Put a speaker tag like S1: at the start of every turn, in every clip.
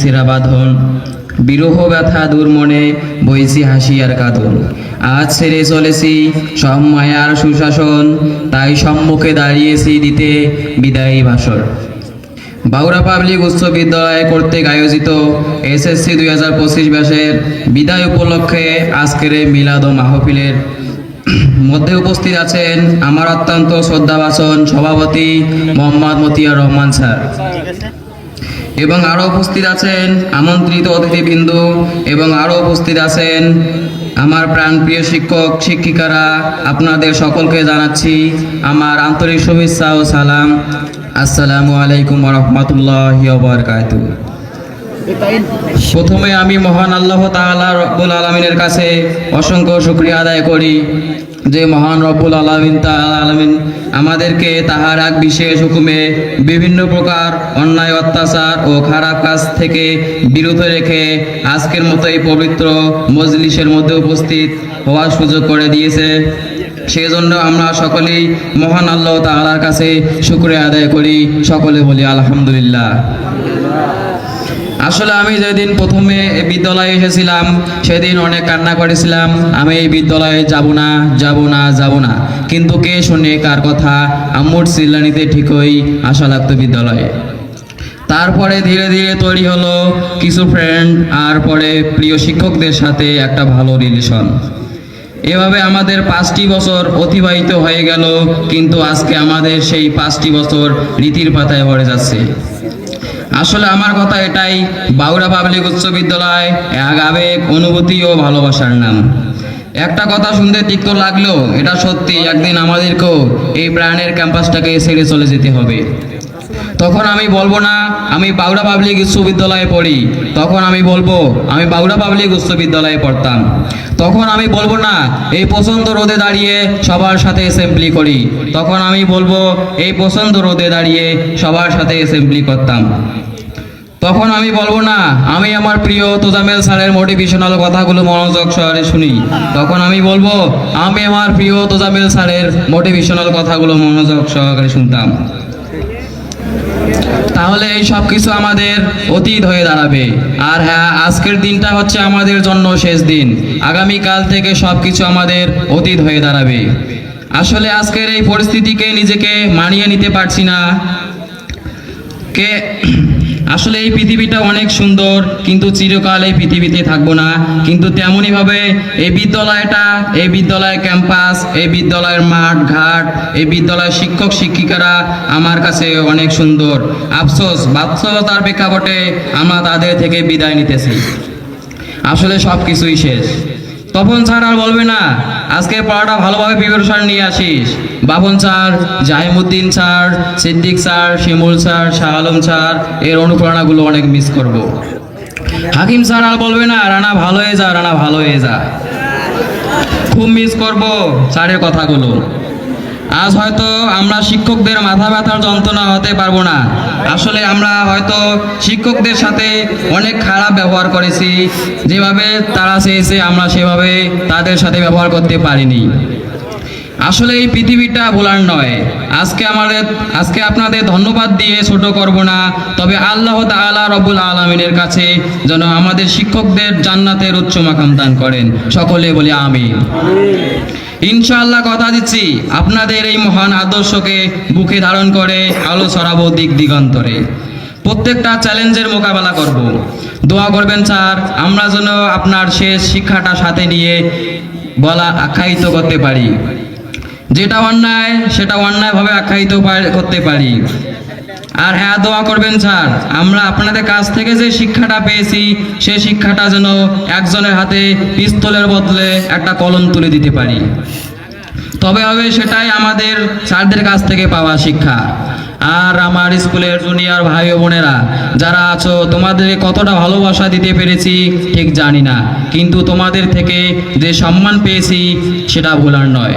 S1: সেরা বাঁধন। বিরহ ব্যথা দূর মনে, বইছি আর কাঁদন। আজ ছেড়ে চলেছি সব মায়ার সুশাসন, তাই সম্মুখে দাঁড়িয়েছি দিতে বিদায়ী ভাষণ বাউরা পাবলিক উচ্চ বিদ্যালয় কর্তৃক আয়োজিত এসএসসি দুই হাজার পঁচিশ ব্যাসের বিদায় উপলক্ষে আজকের মিলাদ মাহফিলের মধ্যে উপস্থিত আছেন আমার অত্যন্ত শ্রদ্ধাবাচন সভাপতি মোহাম্মদ মতিয়ার রহমান স্যার। এবং আরও উপস্থিত আছেন আমন্ত্রিত অতিথিবৃন্দু এবং আরও উপস্থিত আছেন আমার প্রাণপ্রিয় শিক্ষক, শিক্ষিকারা, আপনাদের সকলকে জানাচ্ছি আমার আন্তরিক শুভেচ্ছা ও সালাম। আসসালামু আলাইকুম রহমতুল্লাহ প্রথমে আমি মহান আল্লাহ তাআলা রব্বুল আলমিনের কাছে অসংখ্য শুক্রিয়া আদায় করি। যে মহান রব্বুল আলমিন আলমিন আমাদেরকে তাহার এক বিশেষ হুকুমে বিভিন্ন প্রকার অন্যায়, অত্যাচার ও খারাপ কাজ থেকে বিরত রেখে আজকের মতো এই পবিত্র মজলিসের মধ্যে উপস্থিত হওয়ার সুযোগ করে দিয়েছে। সেই জন্য আমরা সকলেই মহান আল্লাহ তাআলার কাছে শুক্রিয়া আদায় করি। সকলে বলি আলহামদুলিল্লাহ। আসলে আমি যেদিন প্রথমে বিদ্যালয়ে এসেছিলাম, সেদিন অনেক কান্না করেছিলাম, আমি এই বিদ্যালয়ে যাব না যাব না যাব না। কিন্তু কে শুনে কার কথা? আম্মুর চিল্লানিতে ঠিকই আশা লাগতো বিদ্যালয়ে। তারপরে ধীরে ধীরে তৈরি হলো কিছু ফ্রেন্ড আর পরে প্রিয় শিক্ষকদের সাথে একটা ভালো রিলেশন এভাবে আমাদের পাঁচটি বছর অতিবাহিত হয়ে গেল, কিন্তু আজকে আমাদের সেই পাঁচটি বছর রীতির পাতায় ভরে যাচ্ছে। আসলে আমার কথা এটাই, বাউরা পাবলিক উচ্চ বিদ্যালয় এক আবেগ অনুভূতি ও ভালোবাসার নাম। একটা কথা শুনতে তিক্ত লাগলেও এটা সত্যি, একদিন আমাদেরকেও এই প্রাণের ক্যাম্পাসটাকে ছেড়ে চলে যেতে হবে। তখন আমি বলব না, আমি বাউরা পাবলিক উচ্চ বিদ্যালয়ে পড়ি, তখন আমি বলব, আমি বাউরা পাবলিক উচ্চ বিদ্যালয়ে পড়তাম। তখন আমি বলব না, এই পছন্দ রোদে দাঁড়িয়ে সবার সাথে অ্যাসেম্বলি করি। তখন আমি বলব, এই পছন্দ রোদে দাঁড়িয়ে সবার সাথে অ্যাসেম্বলি করতাম। তখন আমি বলব না, আমি আমার প্রিয় তোজামেল স্যারের মোটিভেশনাল কথাগুলো মনোযোগ সহকারে শুনি। তখন আমি বলব, আমি আমার প্রিয় তোজামেল স্যারের মোটিভেশনাল কথাগুলো মনোযোগ সহকারে শুনতাম। তাহলে এই সব কিছু আমাদের অতীত হয়ে দাঁড়াবে। আর হ্যাঁ আজকের দিনটা হচ্ছে আমাদের জন্য শেষ দিন। আগামীকাল থেকে সব কিছু আমাদের অতীত হয়ে দাঁড়াবে। আসলে আজকের এই পরিস্থিতিকে নিজেকে মানিয়ে নিতে পারছি না। কে আসলে এই পৃথিবীটা অনেক সুন্দর, কিন্তু চিরকাল এই পৃথিবীতে থাকব না। কিন্তু তেমনইভাবে এই বিদ্যালয়টা, এই বিদ্যালয়ের ক্যাম্পাস, এই বিদ্যালয়ের মাঠ, ঘাট, এই বিদ্যালয়ের শিক্ষক, শিক্ষিকারা আমার কাছে অনেক সুন্দর। আফসোস বাস্তবতার প্রেক্ষাপটে আমরা তাদের থেকে বিদায় নিতেছি। আসলে সব কিছুই শেষ। তপন স্যার আর বলবে না, আজকে পড়াটা ভালোভাবে প্রিপারেশন নিয়ে আসিস। Bapon sir, Jahimuddin sir, Siddique sir, Shimul sir, Shah Alam sir, এর অনুপ্রেরণাগুলো অনেক মিস করব। হাকিম স্যার আর বলবে না, রানা ভালো হয়ে যা, রানা ভালো হয়ে যা। খুব মিস করব স্যারের কথাগুলো। আজ হয়তো আমরা শিক্ষকদের মাথা ব্যথার যন্ত্রণা হতে পারব না। আসলে আমরা হয়তো শিক্ষকদের সাথে অনেক খারাপ ব্যবহার করেছি। যেভাবে তারা চেয়েছে, আমরা সেভাবে তাদের সাথে ব্যবহার করতে পারিনি। আসলে এই পৃথিবীটা ভোলার নয়। আজকে আমাদের, আজকে আপনাদের ধন্যবাদ দিয়ে ছোট করব না, তবে আল্লাহ তাআলা রবুল আলমিনের কাছে যেন আমাদের শিক্ষকদের জান্নাতের উচ্চ মাকাম দান করেন। সকলে বলি আমিন। ইনশাআল্লাহ কথা দিচ্ছি। আপনাদের এই মহান আদর্শকে বুকে ধারণ করে আলো ছড়াবো দিক দিগন্তরে। প্রত্যেকটা চ্যালেঞ্জের মোকাবেলা করব। দোয়া করবেন স্যার, আমরা যেন আপনার শেষ শিক্ষাটা সাথে নিয়ে বলা আখ্যায়িত করতে পারি। যেটা অন্যায়, সেটা অন্যায়ভাবে আখ্যায়িত করতে পারি। আর হ্যাঁ দোয়া করবেন স্যার, আমরা আপনাদের কাছ থেকে যে শিক্ষাটা পেয়েছি সেই শিক্ষাটা যেন একজনের হাতে পিস্তলের বদলে একটা কলম তুলে দিতে পারি। তবে হবে সেটাই আমাদের স্যারদের কাছ থেকে পাওয়া শিক্ষা। আর আমার স্কুলের জুনিয়র ভাই বোনেরা, যারা আছো তোমাদের কতটা ভালোবাসা দিতে পেরেছি ঠিক জানি না। কিন্তু তোমাদের থেকে যে সম্মান পেয়েছি, সেটা ভোলার নয়।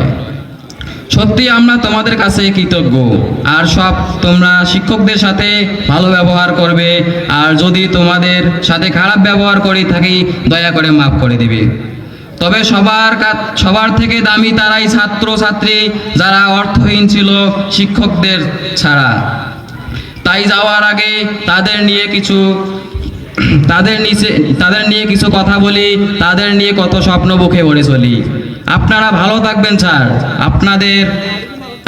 S1: সত্যি আমরা তোমাদের কাছে কৃতজ্ঞ। আর সব তোমরা শিক্ষকদের সাথে ভালো ব্যবহার করবে। আর যদি তোমাদের সাথে খারাপ ব্যবহার করি থাকি, দয়া করে মাফ করে দিবে। তবে সবার সবার থেকে দামি তারাই ছাত্র ছাত্রী যারা অর্থহীন ছিল শিক্ষকদের ছাড়া। তাই যাওয়ার আগে তাদের নিয়ে কিছু তাদের নিচে তাদের নিয়ে কিছু কথা বলি, তাদের নিয়ে কত স্বপ্ন বুকে ভরে চলি। আপনারা ভালো থাকবেন, স্যার। আপনাদের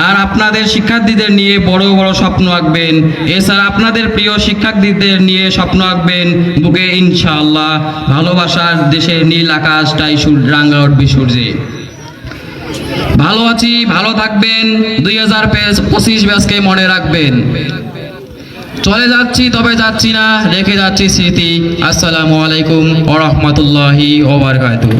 S1: আর আপনাদের শিক্ষার্থীদের নিয়ে বড় বড় স্বপ্ন আঁকবেন। এছাড়া আপনাদের প্রিয় শিক্ষার্থীদের নিয়ে স্বপ্ন আঁকবেন বুকে ইনশাআল্লাহ। ভালোবাসার দেশের নীল আকাশটাই সূর্য, রাঙ্গা উঠবে সূর্যে। ভালো আছি, ভালো থাকবেন। দুই হাজার পঁচিশ ব্যাচকে মনে রাখবেন। চলে যাচ্ছি, তবে যাচ্ছি না। রেখে যাচ্ছি স্মৃতি। আসসালামু আলাইকুম ওরহমতুল্লাহি ওবরকাতুহ